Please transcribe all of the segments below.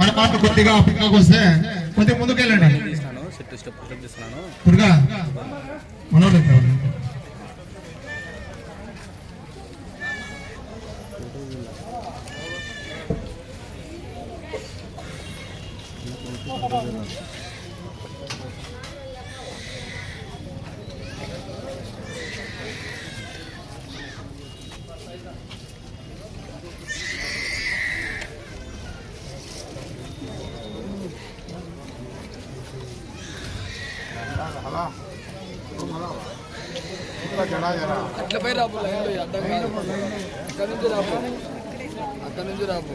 మన మాట కొద్దిగా పక్కకు వస్తే కొద్దిగా ముందుకు వెళ్ళండి తీస్తున్నాను దుర్గా మనోడు అట్లా పై రాబు లైన్లో అర్థం కాదు. అక్కడ నుంచి రాబు అక్కడ నుంచి రాబు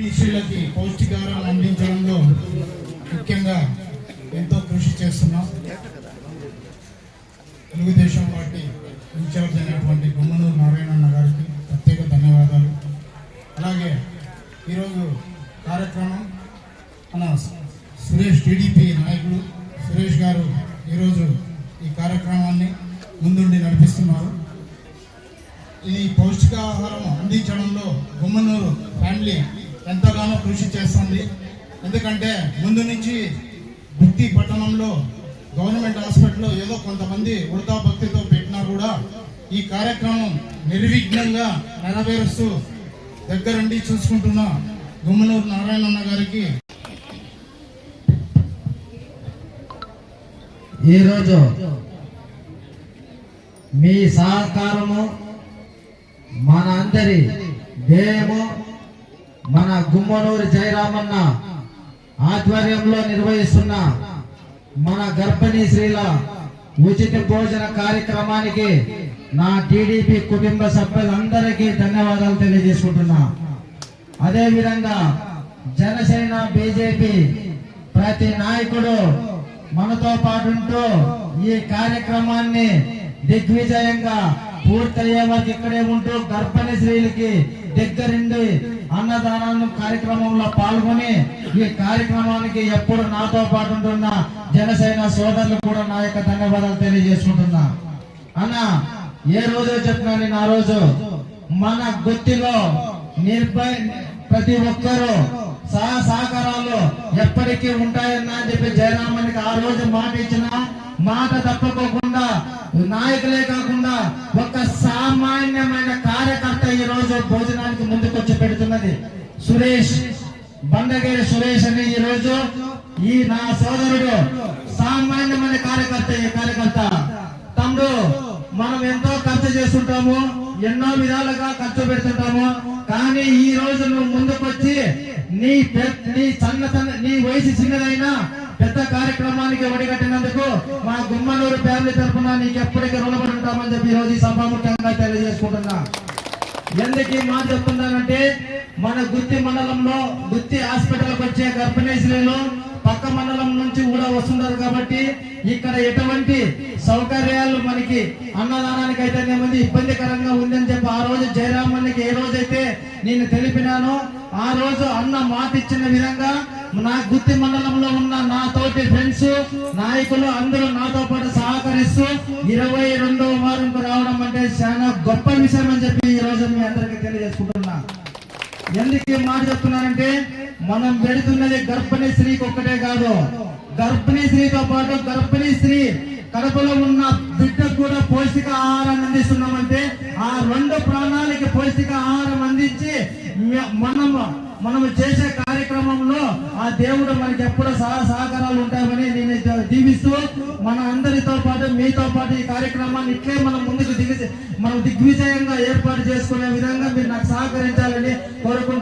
శిశువులకి పౌష్టికారం అందించడంలో ముఖ్యంగా ఎంతో కృషి చేస్తున్నాం. తెలుగుదేశం పార్టీ ఇన్ఛార్జ్ అయినటువంటి గుమ్మనూరు నారాయణన్న గారికి ప్రత్యేక ధన్యవాదాలు. అలాగే ఈరోజు కార్యక్రమం మన సురేష్ టీడీపీ నాయకుడు సురేష్ గారు ఈరోజు కార్యక్రమాన్ని ముందుండి నడిపిస్తున్నారు. ఈ పౌష్టికాహారం అందించడంలో గుమ్మనూరు ఫ్యామిలీ ఎంతగానో కృషి చేస్తుంది. ఎందుకంటే ముందు నుంచి గుత్తి పట్టణంలో గవర్నమెంట్ హాస్పిటల్లో ఏదో కొంతమంది ఉడతా భక్తితో పెట్టినా కూడా ఈ కార్యక్రమం నిర్విఘ్నంగా నెరవేరుస్తూ దగ్గరుండి చూసుకుంటున్న గుమ్మనూరు నారాయణన్న గారికి ఈరోజు మీ సహకారము మన అందరి ధ్యేయము మన గుమ్మనూరు జయరామన్న ఆధ్వర్యంలో నిర్వహిస్తున్న మన గర్భిణీ స్త్రీల ఉచిత భోజన కార్యక్రమానికి నా టీడీపీ కుటుంబ సభ్యులందరికీ ధన్యవాదాలు తెలియజేసుకుంటున్నా. అదే విధంగా జనసేన బీజేపీ ప్రతి నాయకుడు మనతో పాటుంటూ ఈ కార్యక్రమాన్ని దిగ్విజయంగా పూర్తయ్యే వరకు ఇక్కడే ఉంటూ గర్భిణీ స్త్రీలకి దగ్గరుండి అన్నదానం కార్యక్రమంలో పాల్గొని ఈ కార్యక్రమానికి ఎప్పుడు నాతో పాటు ఉంటున్న జనసేన సోదరులు కూడా నా యొక్క ధన్యవాదాలు తెలియజేసుకుంటున్నా. అన్న ఏ రోజు చెప్పినా నేను ఆ రోజు మన గుత్తిలో నిర్భయ ప్రతి ఒక్కరూ సహ సహకారాలు ఎప్పటికీ ఉంటాయన్నా అని చెప్పి జయరామన్కి ఆ రోజు మాట ఇచ్చిన మాట తప్పకుండా నాయకులే కాకుండా ఒక సామాన్యమైన కార్యకర్త ఈ రోజు భోజనానికి ముందుకొచ్చి పెడుతున్నది. సురేష్ బండగేరి సురేష్ అని ఈ రోజు. ఈ నా సోదరుడు సామాన్యమైన కార్యకర్త ఈ కార్యకర్త. తమ్ముడు మనం ఎంతో ఖర్చు చేస్తుంటాము ఎన్నో విధాలుగా ఖర్చు పెడుతుంటాము కానీ ఈ రోజు నువ్వు ముందుకొచ్చి నీ పె- నీ సన్న చిన్న నీ వయసు చిన్నదైనా పెద్ద కార్యక్రమానికి ఒడిగట్టినందుకు మా గుమ్మనూరు ఫ్యామిలీ తరఫున నీకు ఎప్పటికీ రుణపడి ఉంటామని చెప్పి ఈరోజు రోజు సభాముఖంగా తెలియజేసుకుంటున్నా. ఎందుకు మా మాట చెప్తున్నానంటే మన గుత్తి మండలంలో గుత్తి హాస్పిటల్కి వచ్చే గర్భిణీ స్త్రీలు పక్క మండలం నుంచి కూడా వస్తున్నారు కాబట్టి ఇక్కడ ఎటువంటి సౌకర్యాలు మనకి అన్నదానానికి అయితే ఇబ్బందికరంగా ఉందని చెప్పి ఆ రోజు జయరామన్కి ఏ రోజైతే నేను తెలిపినానో ఆ రోజు అన్న మాట ఇచ్చిన విధంగా నా గుత్తి మండలంలో ఉన్న నా తోటి ఫ్రెండ్స్ నాయకులు అందరూ నాతో పాటు సహకరిస్తూ ఇరవై రెండవ వారంకు రావడం అంటే చాలా గొప్ప విషయం అని చెప్పి ఈ రోజు మీ అందరికీ తెలియజేసుకుంటున్నా. ఎందుకు మాట చెప్తున్నానంటే మనం పెడుతున్నది గర్భిణీ స్త్రీకి ఒక్కటే కాదు. గర్భిణీ స్త్రీతో పాటు గర్భిణీ స్త్రీ కడపలో ఉన్న బిడ్డకు కూడా పౌష్టిక ఆహారాన్ని అందిస్తున్నామంటే ఆ రెండు ప్రాణాలకి పౌష్టిక ఆహారం అందించి మనం మనం చేసే కార్యక్రమంలో ఆ దేవుడు మనకి ఎప్పుడూ సహా సహకారాలు ఉంటాయని నేను దీవిస్తూ మన అందరితో పాటు మీతో పాటు ఈ కార్యక్రమాన్ని ఇట్లే మనం ముందుకు దిగి మనం దిగ్విజయంగా ఏర్పాటు చేసుకునే విధంగా మీరు నాకు సహకరించాలని కోరుకుంటూ